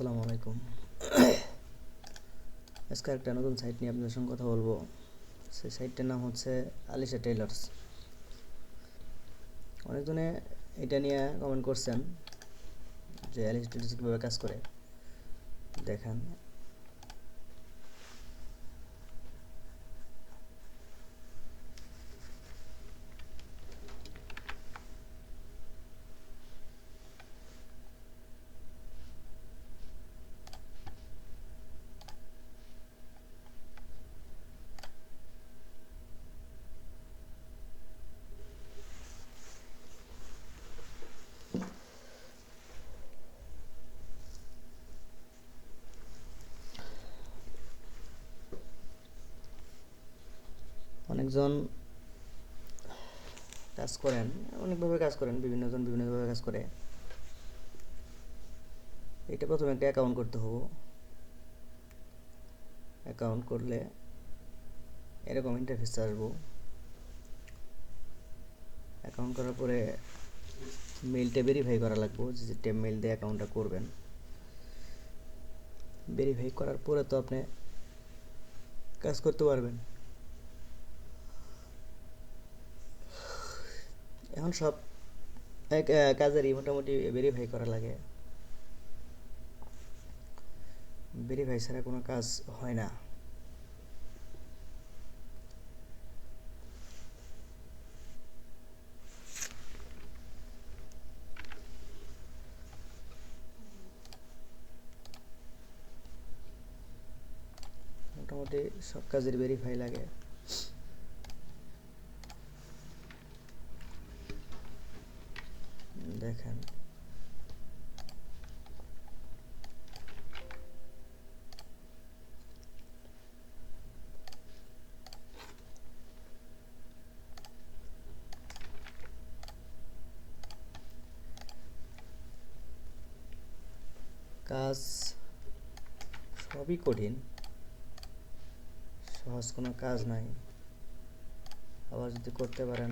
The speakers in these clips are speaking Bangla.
আসসালামু আলাইকুম। আজকে একটা নতুন সাইট নিয়ে আপনাদের সঙ্গে কথা বলব। সেই সাইটটার নাম হচ্ছে আলিশা টেইলার্স অনেকজনে এটা নিয়ে কমেন্ট করছেন যে আলিশা টেইলার্স কীভাবে কাজ করে। দেখেন। অনেকজন কাজ করেন, অনেকভাবে কাজ করেন, বিভিন্নজন বিভিন্নভাবে কাজ করে। এটা প্রথমে একটা অ্যাকাউন্ট করতে হব। অ্যাকাউন্ট করলে এরকম ইন্টারফেস আসব অ্যাকাউন্ট করার পরে মেইলটা ভেরিফাই করা লাগবো, যে মেইল দিয়ে অ্যাকাউন্টটা করবেন। ভেরিফাই করার পরে তো আপনি কাজ করতে পারবেন। এখন সব কাজেরই মোটামুটি ভেরিফাই করা লাগে। ভেরিফাই ছাড়া কোনো কাজ হয় না। মোটামুটি সব কাজের ভেরিফাই লাগে। দেখেন। কাজ সবই কঠিন সহজ কোনো কাজ নাই। আবার যদি করতে পারেন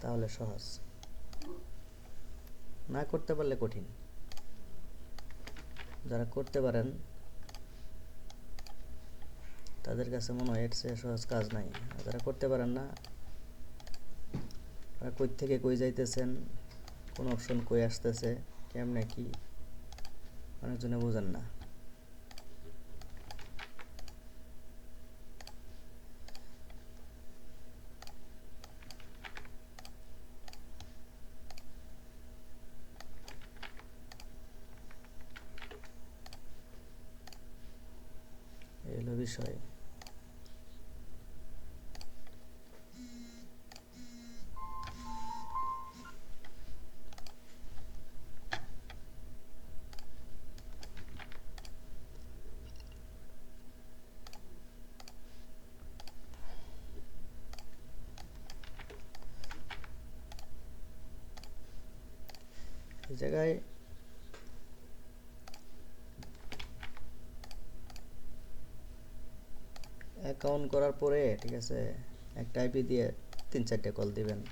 তাহলে সহজ। না করতে পারলে কঠিন। যারা করতে পারেন, তাদের কাছে মনে হয় চেয়ে সহজ কাজ নাই। যারা করতে পারেন না, তারা কই থেকে কই যাইতেছেন, কোন অপশন কই আসতেছে, কেমনে কি, অনেকজনে বোঝেন না এই হলো বিষয় এই জায়গায় অ্যাকাউন্ট করার পরে, ঠিক আছে, একটা আইপি দিয়ে তিন চারটে কল দিবেন।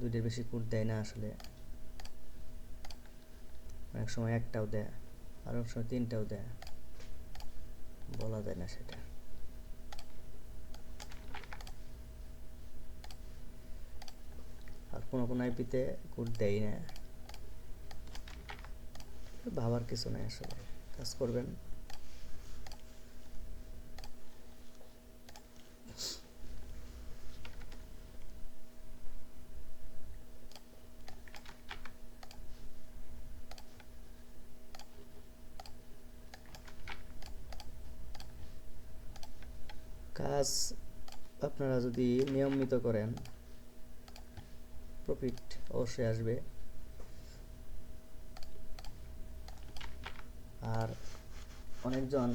দুইটার বেশি কোড দেয় না আসলে। অনেক সময় একটাও দেয়, আর অনেক সময় তিনটাও দেয়। বলা যায় না সেটা। আর কোনো কোনো আইপিতে কোড দেয় না। ভাবার কিছু নাই আসলে। কাজ করবেন। কাজ আপনারা যদি নিয়মিত করেন প্রফিট অবশ্যই আসবে। আর অনেকজন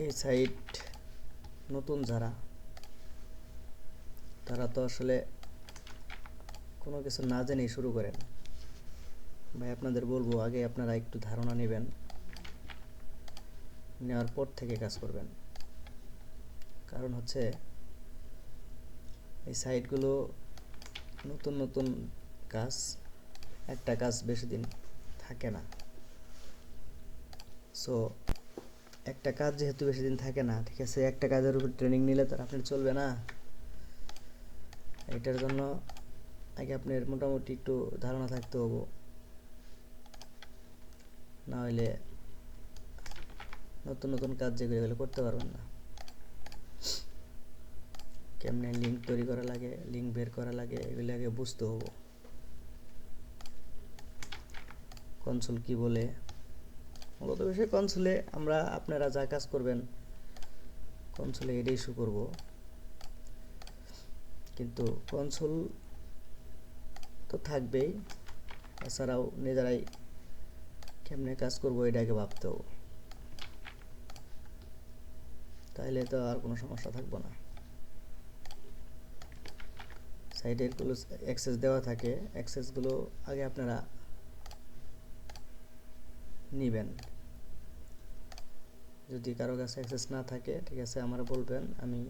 এই সাইট নতুন যারা, তারা তো আসলে কোনো কিছু না জেনেই শুরু করেন। ভাই, আপনাদের বলব, আগে আপনারা একটু ধারণা নেবেন। নেওয়ার পর থেকে কাজ করবেন। কারণ হচ্ছে, এই সাইটগুলো নতুন নতুন কাজ, একটা কাজ বেশি দিন থাকে না। সো একটা কাজ যেহেতু বেশি দিন থাকে না, ঠিক আছে, একটা কাজের উপর ট্রেনিং নিলে তো আপনার চলবে না। এটার জন্য আগে আপনার মোটামুটি একটু ধারণা থাকতে হব। না হলে নতুন নতুন কাজ যেগুলো এগুলো করতে পারবেন না। কেমনে লিঙ্ক তৈরি করা লাগে লিঙ্ক বের করা লাগে, এগুলো আগে বুঝতে হব। কনসোল কি বলে? মূলত বিষয় কনসোলে আমরা আপনারা যা কাজ করবেন কনসোলে এটাই ইস্যু করব। কিন্তু কনসোল তো থাকবেই তাছাড়াও নিজেরাই কেমনে কাজ করব এটাকে ভাবতে হবে। তাইলে তো আর কোনো সমস্যা থাকব না। সাইটেরগুলো অ্যাক্সেস দেওয়া থাকে অ্যাক্সেসগুলো আগে আপনারা নিবেন। যদি কারও কাছে অ্যাক্সেস না থাকে, ঠিক আছে, আমার বলবেন, আমি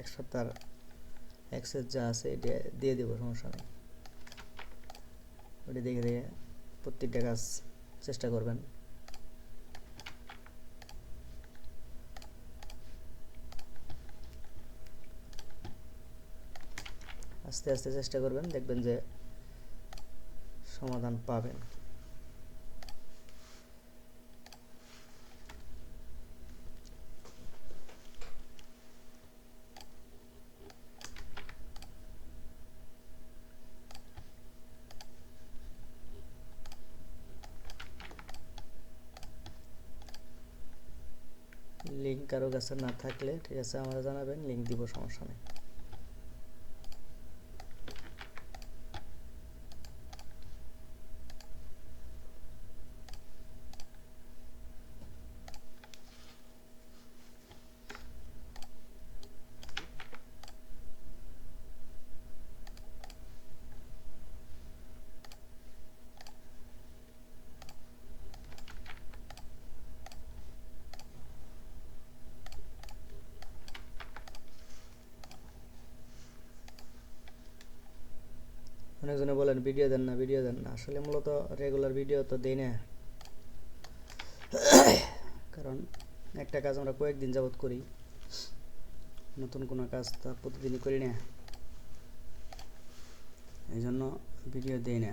এক সপ্তাহ অ্যাক্সেস যা আছে এটা দিয়ে দেবো, সমস্যা নেই। ওটা দেখে দেখে প্রত্যেকটা কাজ চেষ্টা করবেন। আস্তে আস্তে চেষ্টা করবেন, দেখবেন যে সমাধান পাবেন। লিঙ্ক কারও কাছে না থাকলে ঠিক আছে আমাদের জানাবেন লিঙ্ক দিব, সমস্যা নেই। অনেকজনে বলেন, ভিডিও দেন না, ভিডিও দেন না। আসলে মূলত রেগুলার ভিডিও তো দেই না। কারণ একটা কাজ আমরা কয়েকদিন যাবৎ করি। নতুন কোনো কাজ তা প্রতিদিনই করি না। এই জন্য ভিডিও দেই না।